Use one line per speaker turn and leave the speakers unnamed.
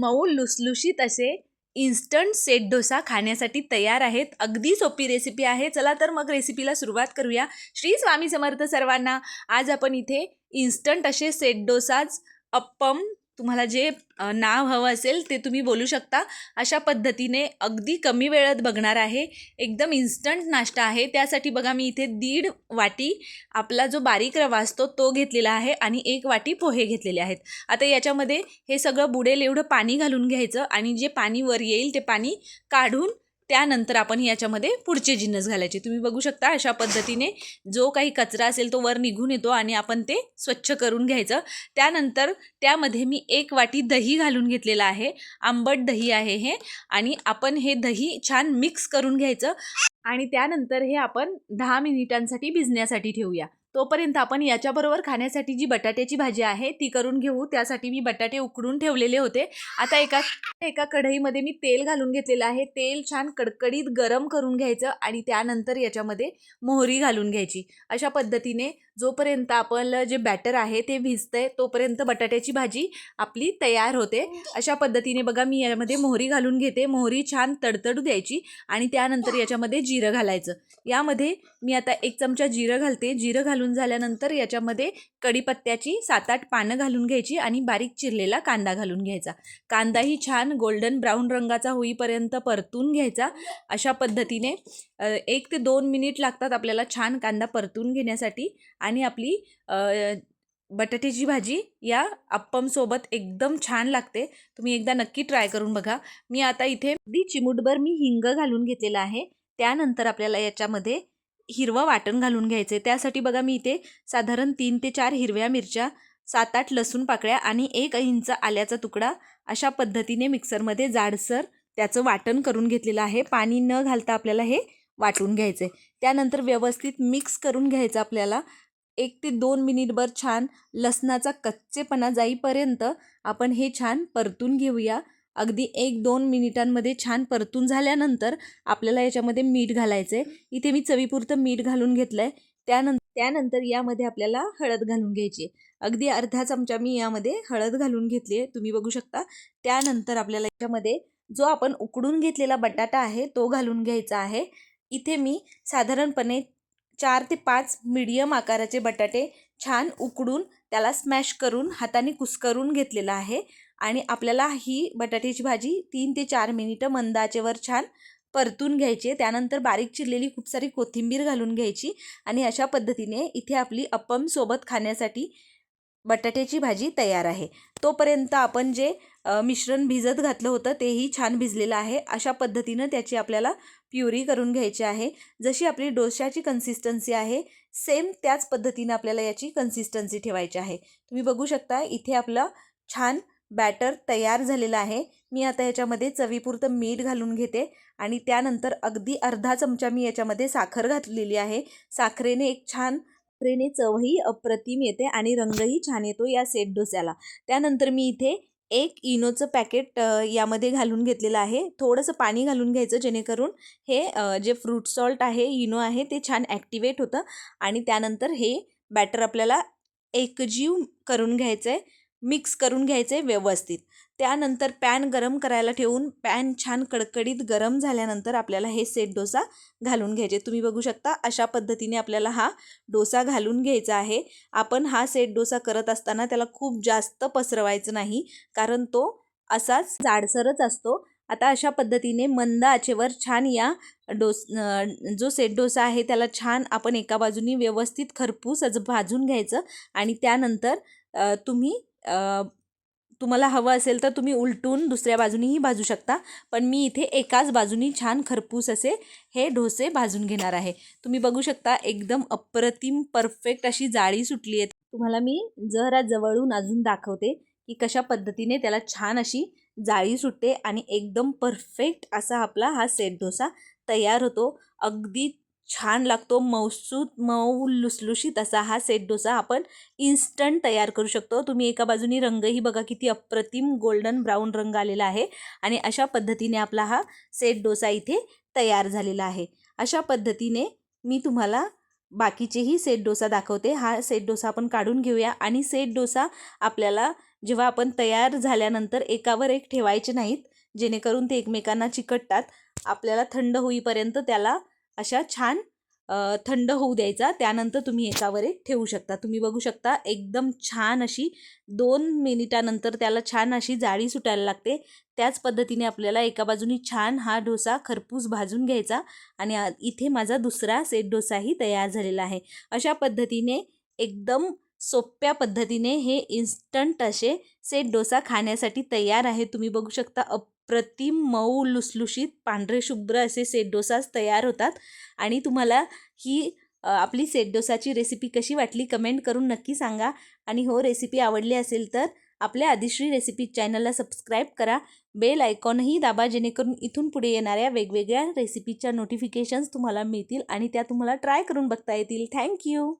मऊ लुसलुशीत असे इन्स्टंट सेट डोसा खाण्यासाठी तयार आहेत. अगदी सोपी रेसिपी आहे. चला तर मग रेसिपीला सुरुवात करूया. श्री स्वामी समर्थ सर्वांना आज आपण इथे इन्स्टंट असे सेट डोसाज अप्पम तुम्हाला जे नाव हवं असेल ते तुम्ही बोलू शकता. अशा पद्धतीने अगदी कमी वेळात बघणार आहे. एकदम इन्स्टंट नाश्ता आहे. त्यासाठी बघा मी इथे दीड वाटी आपला जो बारीक रवा असतो तो घेतलेला आहे आणि एक वाटी पोहे घेतलेले आहेत. आता याच्यामध्ये हे सगळं बुडेल एवढं पाणी घालून घ्यायचं आणि जे पाणी वर येईल ते पाणी काढून त्यानंतर आपण याच्यामध्ये पुढचे जिन्नस घालायचे. तुम्ही बघू शकता अशा पद्धतीने जो काही कचरा असेल तो वर निघून येतो आणि आपण ते स्वच्छ करून घ्यायचं. त्यानंतर त्यामध्ये मी एक वाटी दही घालून घेतलेलं आहे. आंबट दही आहे हे आणि आपण हे दही छान मिक्स करून घ्यायचं आणि त्यानंतर हे आपण दहा मिनिटांसाठी भिजण्यासाठी ठेवूया. तोपर्यंत आपण याच्याबरोबर खाण्यासाठी जी बटाट्याची भाजी आहे ती करून घेऊ. त्यासाठी मी बटाटे उकडून ठेवलेले होते. आता एका एका कढईमध्ये मी तेल घालून घेतलेलं आहे. तेल छान कडकडीत गरम करून घ्यायचं आणि त्यानंतर याच्यामध्ये मोहरी घालून घ्यायची. अशा पद्धतीने जोपर्यंत आपलं जे बॅटर आहे ते भिजतंय तोपर्यंत बटाट्याची भाजी आपली तयार होते. अशा पद्धतीने बघा मी यामध्ये मोहरी घालून घेते. मोहरी छान तडतडू द्यायची आणि त्यानंतर याच्यामध्ये जिरं घालायचं. यामध्ये मी आता एक चमचा जिरं घालते. जिरं घालून झाल्यानंतर याच्यामध्ये कढीपत्त्याची सात आठ पानं घालून घ्यायची आणि बारीक चिरलेला कांदा घालून घ्यायचा. कांदाही छान गोल्डन ब्राऊन रंगाचा होईपर्यंत परतून घ्यायचा. अशा पद्धतीने एक ते दोन मिनिट लागतात आपल्याला छान कांदा परतून घेण्यासाठी आणि आपली बटाट्याची भाजी या अप्पमसोबत एकदम छान लागते. तुम्ही एकदा नक्की ट्राय करून बघा. मी आता इथे अगदी चिमूटभर मी हिंग घालून घेतलेला आहे. त्यानंतर आपल्याला याच्यामध्ये हिरवं वाटण घालून घ्यायचे. त्यासाठी बघा मी इथे साधारण तीन ते चार हिरव्या मिरच्या सात आठ लसूण पाकळ्या आणि एक इंच आल्याचा तुकडा अशा पद्धतीने मिक्सरमध्ये जाडसर त्याचं वाटण करून घेतलेलं आहे. पाणी न घालता आपल्याला हे वाटून घ्यायचं आहे त्यानंतर व्यवस्थित मिक्स करून घ्यायचं आपल्याला. एक ते दोन मिनिटभर छान लसणाचा कच्चेपणा जाईपर्यंत आपण हे छान परतून घेऊया. अगदी एक दोन मिनिटांमध्ये छान परतून झाल्यानंतर आपल्याला याच्यामध्ये मीठ घालायचं आहे इथे मी चवीपुरतं मीठ घालून घेतलं आहे त्यानंतर त्यानंतर यामध्ये आपल्याला हळद घालून घ्यायची. आहे अगदी अर्धा चमचा मी यामध्ये हळद घालून घेतली आहे. तुम्ही बघू शकता. त्यानंतर आपल्याला याच्यामध्ये जो आपण उकडून घेतलेला बटाटा आहे तो घालून घ्यायचा आहे. इथे मी साधारणपणे चार ते पाच मीडियम आकाराचे बटाटे छान उकडून त्याला स्मॅश करून हाताने कुस्करून घेतलेला आहे. आणि आपल्याला ही बटाट्याची भाजी तीन ते चार मिनिटं मंद आचेवर छान परतून घ्यायची त्यानंतर बारीक चिरलेली खूप सारी कोथिंबीर घालून घ्यायची आणि अशा पद्धतीने इथे आपली अप्पमसोबत खाण्यासाठी बटाट्याची भाजी तयार आहे. तोपर्यंत आपण जे मिश्रण भिजत घातलं होतं तेही छान भिजलेलं आहे. अशा पद्धतीनं त्याची आपल्याला प्युरी करून घ्यायची आहे. जशी आपली डोश्याची कन्सिस्टन्सी आहे सेम त्याच पद्धतीनं आपल्याला याची कन्सिस्टन्सी ठेवायची आहे. तुम्ही बघू शकता इथे आपलं छान बॅटर तयार झालेलं आहे. मी आता याच्यामध्ये चवीपुरतं मीठ घालून घेते आणि त्यानंतर अगदी अर्धा चमचा मी याच्यामध्ये साखर घातलेली आहे. साखरेने एक छान साखरेने चवही अप्रतिम येते आणि रंगही छान येतो या सेट डोस्याला. त्यानंतर मी इथे एक इनोचं पॅकेट यामध्ये घालून घेतलेलं आहे. थोडंसं पाणी घालून घ्यायचं जेणेकरून हे जे फ्रूट सॉल्ट आहे इनो आहे ते छान ॲक्टिवेट होतं. आणि त्यानंतर हे बॅटर आपल्याला एकजीव करून घ्यायचं आहे मिक्स करून घ्यायचे व्यवस्थित. त्यानंतर पॅन गरम करायला ठेवून पॅन छान कडकडीत गरम झाल्यानंतर आपल्याला हे सेट डोसा घालून घ्यायचे. तुम्ही बघू शकता अशा पद्धतीने आपल्याला हा डोसा घालून घ्यायचा आहे. आपण हा सेट डोसा करत असताना त्याला खूप जास्त पसरवायचं नाही कारण तो असाच जाडसरच असतो. आता अशा पद्धतीने मंद आचेवर छान या डोस जो सेट डोसा आहे त्याला छान आपण एका बाजूनी व्यवस्थित खरपूस असं भाजून घ्यायचं आणि त्यानंतर तुम्ही तुम्हाला हवं असेल तर तुम्ही उलटून दुसऱ्या बाजूनीही भाजू शकता पण मी इथे एकाच बाजूनी छान खरपूस असे हे डोसे भाजून घेणार आहे. तुम्ही बघू शकता एकदम अप्रतिम परफेक्ट अशी जाळी सुटली आहे. तुम्हाला मी जरा जवळून अजून दाखवते की कशा पद्धतीने त्याला छान अशी जाळी सुटते आणि एकदम परफेक्ट असा आपला हा सेट डोसा तयार होतो. अगदी छान लागतो. मौसूद मऊ लुसलुशीत असा हा सेट डोसा आपण इन्स्टंट तयार करू शकतो. तुम्ही एका बाजूनी रंगही बघा किती अप्रतिम गोल्डन ब्राऊन रंग आलेला आहे आणि अशा पद्धतीने आपला हा सेट डोसा इथे तयार झालेला आहे. अशा पद्धतीने मी तुम्हाला बाकीचेही सेट डोसा दाखवते. हा सेट डोसा आपण काढून घेऊया आणि सेट डोसा आपल्याला जेव्हा आपण तयार झाल्यानंतर एकावर एक ठेवायचे नाहीत जेणेकरून ते एकमेकांना चिकटतात आपल्याला थंड होईपर्यंत त्याला अशा छान थंड होऊ द्यायचा. त्यानंतर तुम्ही एकावर एक ठेवू शकता. तुम्ही बघू शकता एकदम छान अशी दोन मिनिटानंतर त्याला छान अशी जाळी सुटायला लागते. त्याच पद्धतीने आपल्याला एका बाजूनी छान हा डोसा खरपूस भाजून घ्यायचा आणि इथे माझा दुसरा सेट डोसाही तयार झालेला आहे. अशा पद्धतीने एकदम सोप्या पद्धतीने हे इन्स्टंट असे सेट डोसा खाण्यासाठी तयार आहे. तुम्ही बघू शकता अप अप्रतिम मऊ लुसलुशीत पांढरे शुभ्र असे सेटडोसाच तयार होतात. आणि तुम्हाला ही आपली सेट डोसाची रेसिपी कशी वाटली कमेंट करून नक्की सांगा. आणि हो रेसिपी आवडली असेल तर आपल्या आदिश्री रेसिपी चॅनलला सबस्क्राईब करा. बेल आयकॉनही दाबा जेणेकरून इथून पुढे येणाऱ्या वेगवेगळ्या रेसिपीच्या नोटिफिकेशन्स तुम्हाला मिळतील आणि त्या तुम्हाला ट्राय करून बघता येतील. थँक्यू